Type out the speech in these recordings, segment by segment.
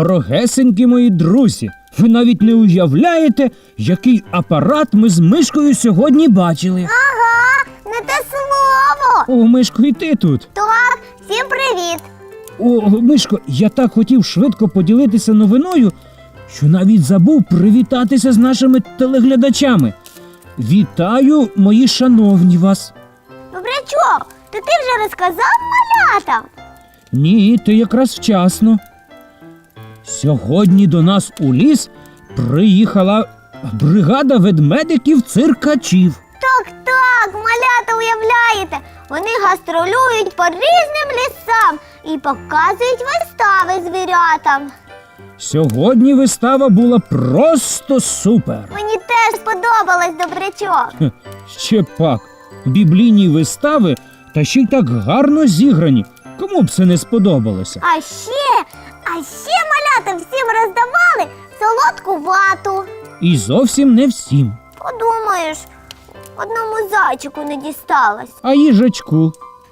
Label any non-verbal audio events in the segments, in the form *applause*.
Дорогесенькі мої друзі, ви навіть не уявляєте, який апарат ми з мишкою сьогодні бачили. Ага, не те слово. О, мишко, і ти тут. Так, всім привіт. О, Мишко, я так хотів швидко поділитися новиною, що навіть забув привітатися з нашими телеглядачами. Вітаю, мої шановні вас. Добрячок, то ти вже розказав малятам? Ні, ти якраз вчасно. Сьогодні до нас у ліс приїхала бригада ведмедиків циркачів. Так, так, малята уявляєте. Вони гастролюють по різним лісам і показують вистави звірятам. Сьогодні вистава була просто супер. Мені теж сподобалось добрячок. Хе, Ще пак, біблійні вистави та ще й так гарно зіграні. Кому б це не сподобалося? А ще, а ще малятам всім роздавали солодку вату. І зовсім не всім. Подумаєш, одному зайчику не дісталось. А їжачку.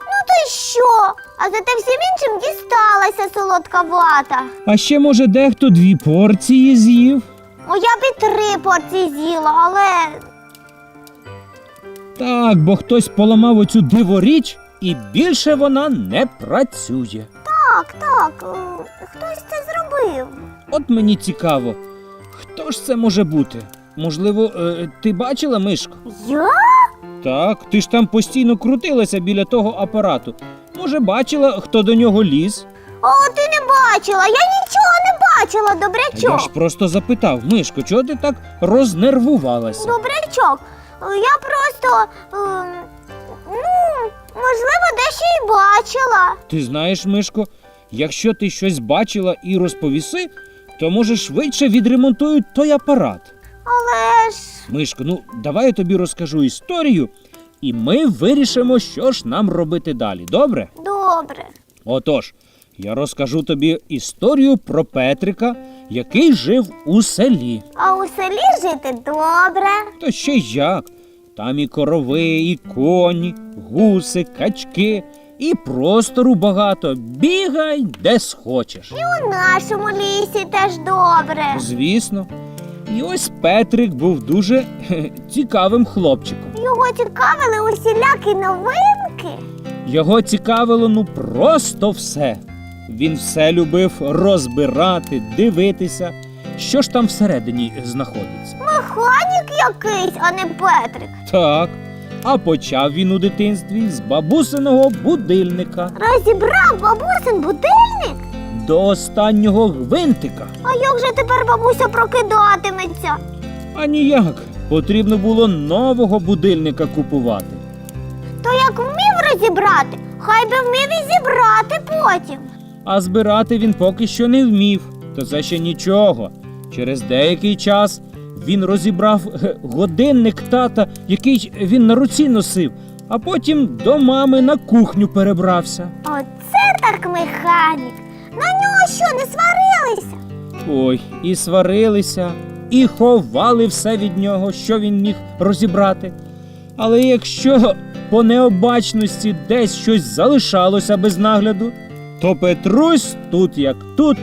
Ну то й що? А зате всім іншим дісталася солодка вата. А ще, може, дехто дві порції з'їв. О, я б і три порції з'їла, але Так, бо хтось поламав оцю диворіч, і більше вона не працює. Так, так, е, хтось це зробив. От мені цікаво, хто ж це може бути? Можливо, е, ти бачила мишку? Я? Так, ти ж там постійно крутилася біля того апарату. Може, бачила, хто до нього ліз? О, ти не бачила, я нічого не бачила, А Я ж добрячок. просто запитав, Мишко, чого ти так рознервувалася? Добрячок, е, я просто. ну, можливо, дещо і бачила. Ти знаєш, Мишко, якщо ти щось бачила і розповіси, то може швидше відремонтують той апарат. Але ж. Мишко, ну давай я тобі розкажу історію, і ми вирішимо, що ж нам робити далі. Добре? Добре. Отож, я розкажу тобі історію про Петрика, який жив у селі. А у селі жити добре. Та ще як. Там і корови, і коні, гуси, качки, і простору багато. Бігай де схочеш. І у нашому лісі теж добре. Звісно. І ось Петрик був дуже хе, *laughs* цікавим хлопчиком. Його цікавили усілякі новинки. Його цікавило ну просто все. Він все любив розбирати, дивитися, що ж там всередині знаходиться. Механік якийсь, а не Петрик. Так. А почав він у дитинстві з бабусиного будильника Розібрав бабусин будильник. до останнього гвинтика. А як же тепер бабуся прокидатиметься? А ніяк. Потрібно було нового будильника купувати. То як вмів розібрати, хай би вмів і зібрати потім. А збирати він поки що не вмів. Та це ще нічого. Через деякий час він розібрав годинник тата, який він на руці носив, а потім до мами на кухню перебрався. Оце так механік. На нього що, не сварилися? Ой, і сварилися, і ховали все від нього, що він міг розібрати. Але якщо по необачності десь щось залишалося без нагляду, то Петрусь тут як тут,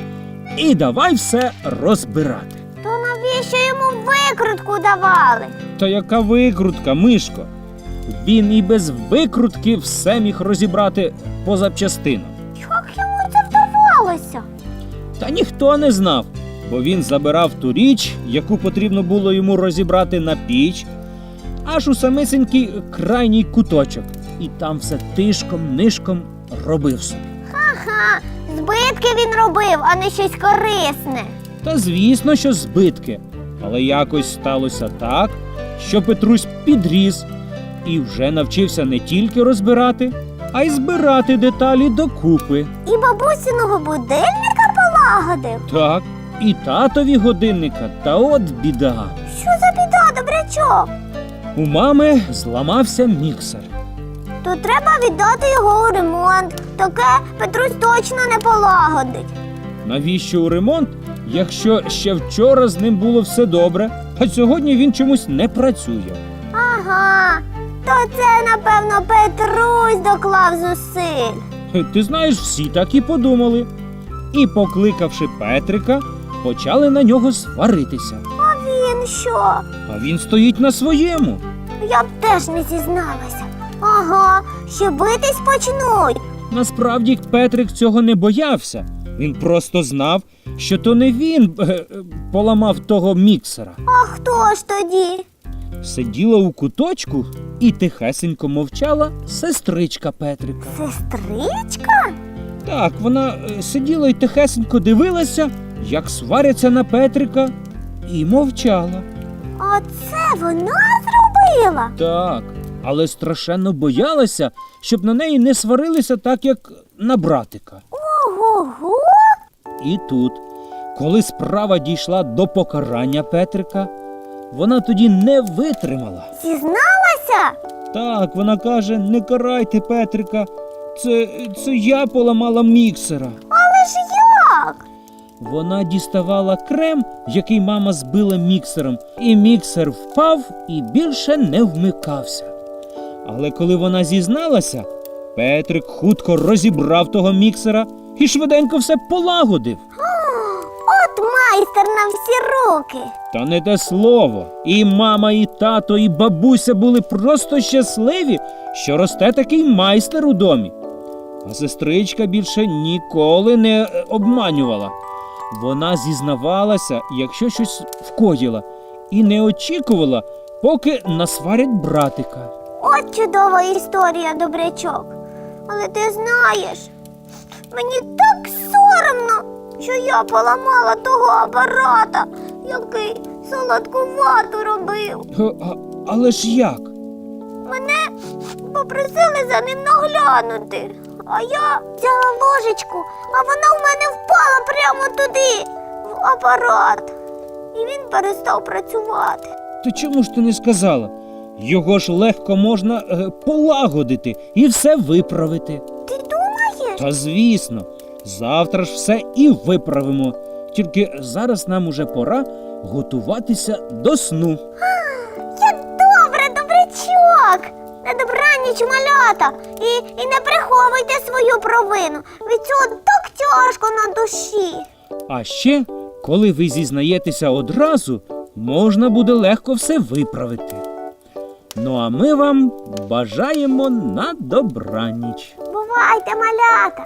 і давай все розбирати. То навіщо йому викрутку давали? Та яка викрутка, Мишко? Він і без викрутки все міг розібрати по запчастинам. Як йому це вдавалося? Та ніхто не знав, бо він забирав ту річ, яку потрібно було йому розібрати на піч, аж у самисенький крайній куточок, і там все тишком нишком робив собі. Ага, збитки він робив, а не щось корисне. Та звісно, що збитки. Але якось сталося так, що Петрусь підріс і вже навчився не тільки розбирати, а й збирати деталі докупи. І бабусиного будильника полагодив. Так, і татові годинника, та от біда. Що за біда, добрячок? У мами зламався міксер. То треба віддати його у ремонт. Таке Петрусь точно не полагодить. Навіщо у ремонт, якщо ще вчора з ним було все добре, а сьогодні він чомусь не працює? Ага, то це, напевно, Петрусь доклав зусиль. Ти знаєш, всі так і подумали. і, покликавши Петрика, почали на нього сваритися. А він що? А він стоїть на своєму. Я б теж не зізналася. Ага, ще битись почнуть. Насправді Петрик цього не боявся. Він просто знав, що то не він е, е, поламав того міксера. А хто ж тоді? Сиділа у куточку і тихесенько мовчала сестричка Петрика. Сестричка? Так, вона е, сиділа і тихесенько дивилася, як сваряться на Петрика, і мовчала. А це вона зробила? Так, але страшенно боялася, щоб на неї не сварилися так, як на братика. Ого-го. І тут, коли справа дійшла до покарання Петрика, вона тоді не витримала. Зізналася? Так, вона каже: не карайте Петрика, це, це я поламала міксера. Але ж як? Вона діставала крем, який мама збила міксером, і міксер впав і більше не вмикався. Але коли вона зізналася, Петрик хутко розібрав того міксера і швиденько все полагодив. От майстер на всі руки. Та не те слово. І мама, і тато, і бабуся були просто щасливі, що росте такий майстер у домі. А сестричка більше ніколи не е, обманювала. Вона зізнавалася, якщо щось вкоїла, і не очікувала, поки насварять братика. От чудова історія, добрячок. Але ти знаєш, мені так соромно, що я поламала того апарата, який солодкувату робив. А- Але ж як? Мене попросили за ним наглянути. А я взяла ложечку, а вона в мене впала прямо туди, в апарат. І він перестав працювати. То чому ж ти не сказала? Його ж легко можна е, полагодити і все виправити. Ти думаєш? Та звісно, завтра ж все і виправимо. Тільки зараз нам уже пора готуватися до сну. Як добре, добрячок! На добраніч малята і, і не приховуйте свою провину. Від цього так тяжко на душі. А ще, коли ви зізнаєтеся одразу, можна буде легко все виправити. Ну а ми вам бажаємо на добраніч. Бувайте, малята!